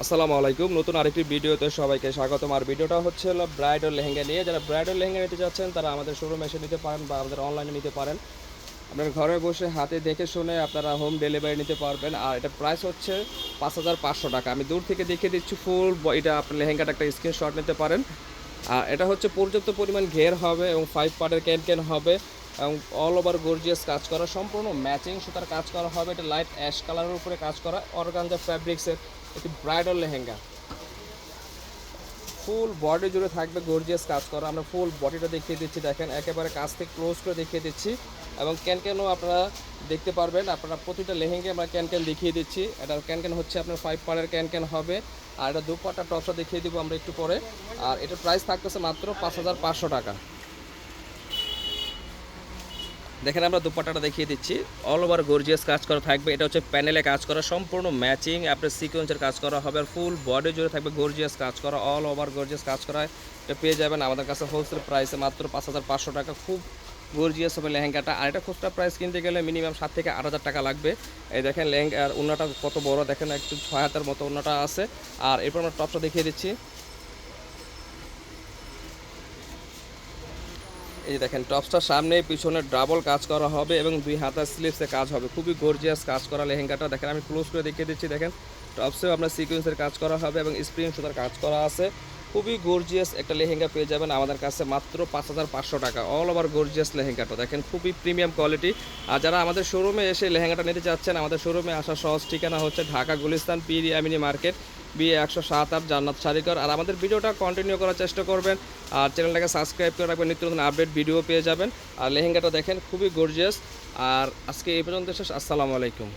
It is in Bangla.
আসসালামু আলাইকুম। নতুন আরেকটি ভিডিওতে সবাইকে স্বাগতম। আর ভিডিওটা হচ্ছে হলো ব্রাইডাল লেহেঙ্গা নিয়ে। যারা ব্রাইডাল লেহেঙ্গা নিতে চাচ্ছেন তারা আমাদের শোরুমে এসে নিতে পারেন বা আমাদের অনলাইনে নিতে পারেন। আপনার ঘরে বসে হাতে দেখে শুনে আপনারা হোম ডেলিভারি নিতে পারবেন। আর এটা প্রাইস হচ্ছে পাঁচ হাজার পাঁচশো টাকা। আমি দূর থেকে দেখিয়ে দিচ্ছি ফুল এটা আপনার লেহেঙ্গাটা একটা স্ক্রিনশট নিতে পারেন। আর এটা হচ্ছে পর্যাপ্ত পরিমাণ ঘের হবে এবং ফাইভ পার্টের ক্যান ক্যান হবে। এবং অল ওভার গর্জিয়াস কাজ করা, সম্পূর্ণ ম্যাচিং সুতার কাজ করা হবে, এটা লাইট অ্যাশ কালারের উপরে কাজ করা অর্গানজা ফ্যাব্রিক্সের একটি ব্রাইডাল লেহেঙ্গা। ফুল বডি জুড়ে থাকবে গর্জিয়াস কাজ করা, আমরা ফুল বডিটা দেখিয়ে দিচ্ছি, দেখেন, একেবারে কাছ থেকে ক্লোজ করে দেখিয়ে দিচ্ছি, এবং ক্যান ক্যানও আপনারা দেখতে পারবেন, আপনারা প্রতিটা লেহেঙ্গে আমরা ক্যান ক্যান দেখিয়ে দিচ্ছি, এটা ক্যান ক্যান হচ্ছে আপনার ফাইভ পারের ক্যান হবে, আর এটা দুপাটা টপসা দেখিয়ে দিব আমরা একটু পরে, আর এটার প্রাইস থাকতেছে মাত্র পাঁচ হাজার পাঁচশো টাকা। দেখেন আমরা দুপাট্টাটা দেখিয়ে দিচ্ছি। অল ওভার গর্জিয়াস কাজ করা থাকবে। এটা হচ্ছে প্যানেলে কাজ করা, সম্পূর্ণ ম্যাচিং আপনার সিকোয়েন্সের কাজ করা হবে, আর ফুল বডি জুড়ে থাকবে গর্জিয়াস কাজ করা অল ওভার গর্জিয়াস কাজ করা। এটা পেয়ে যাবেন আমাদের কাছে হোলসেল প্রাইসে মাত্র পাঁচ হাজার পাঁচশো টাকা, খুব গর্জিয়াস হবে লেহেঙ্গাটা। আর এটা খুচরা প্রাইস কিনতে গেলে মিনিমাম সাত থেকে আট হাজার টাকা লাগবে। এই দেখেন লেহেঙ্গা আর উন্নাটা কত বড়, দেখেন একটু ছয় হাতের মতো উন্নাটা আছে। আর এরপর আমরা টপটা দেখিয়ে দিচ্ছি। এই দেখেন টপসটার সামনে, পিছনে ডাবল কাজ করা হবে এবং দুই হাতার স্লিভসে কাজ হবে। খুবই গর্জিয়াস কাজ করা লেহেঙ্গাটা। দেখেন, আমি ক্লোজ করে দেখিয়ে দিচ্ছি, দেখেন। টপসেও আপনার সিকোয়েন্সের কাজ করা হবে এবং স্প্রিং সুতার কাজ করা আছে। খুবই গর্জিয়াস একটা লেহেঙ্গা পেয়ে যাবেন আমাদের কাছে মাত্র পাঁচ হাজার পাঁচশো টাকা। অল ওভার গর্জিয়াস লেহেঙ্গাটা। দেখেন, খুবই প্রিমিয়াম কোয়ালিটি আর যারা আমাদের শোরুমে এসে লেহেঙ্গাটা নিতে চাচ্ছেন, আমাদের শোরুমে আসা সহজ ঠিকানা হচ্ছে ঢাকা গুলিস্তান পিরি আমিনি মার্কেট। বি একশো সাত আট জান্নাত সারিকর। আর আমাদের ভিডিওটা কন্টিনিউ করার চেষ্টা করবেন। আর চ্যানেলটাকে সাবস্ক্রাইব করে রাখবেন। নিত্য নতুন আপডেট ভিডিও পেয়ে যাবেন। আর লেহেঙ্গাটা দেখেন, খুবই গর্জিয়াস আর আজকে এই পর্যন্ত শেষ। আসসালামু আলাইকুম।